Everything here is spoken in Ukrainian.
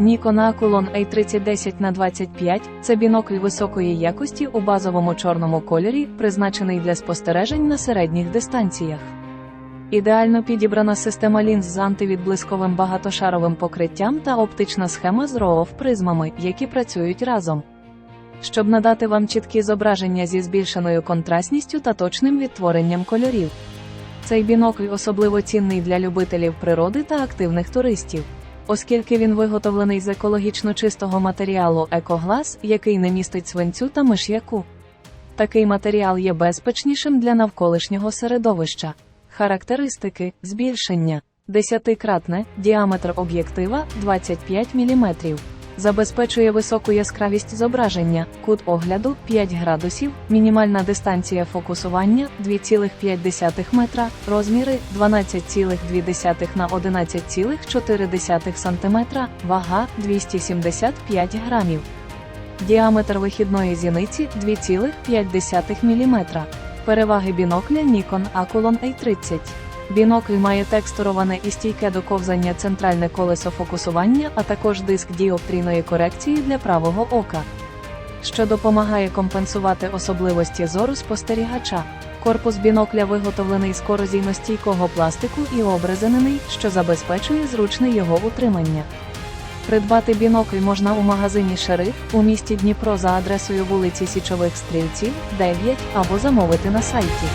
Nikon Akulon A3010 на 25 це бінокль високої якості у базовому чорному кольорі, призначений для спостережень на середніх дистанціях. Ідеально підібрана система лінз з антивідблисковим багатошаровим покриттям та оптична схема з RAW призмами, які працюють разом. Щоб надати вам чіткі зображення зі збільшеною контрастністю та точним відтворенням кольорів. Цей бінокль особливо цінний для любителів природи та активних туристів, оскільки він виготовлений з екологічно чистого матеріалу екоглас, який не містить свинцю та миш'яку. Такий матеріал є безпечнішим для навколишнього середовища. Характеристики збільшення 10-кратне, діаметр об'єктива 25 мм. Забезпечує високу яскравість зображення, кут огляду 5 градусів, мінімальна дистанція фокусування 2,5 метра, розміри 12,2 на 11,4 см, вага 275 грамів. Діаметр вихідної зіниці 2,5 мм. Переваги бінокля Nikon Akulon A30. Бінокль має текстуроване і стійке до ковзання центральне колесо фокусування, а також диск діоптрійної корекції для правого ока, що допомагає компенсувати особливості зору спостерігача. Корпус бінокля виготовлений з корозійностійкого пластику і обрезанений, що забезпечує зручне його утримання. Придбати бінокль можна у магазині Шериф у місті Дніпро за адресою вулиці Січових Стрільців, 9 або замовити на сайті.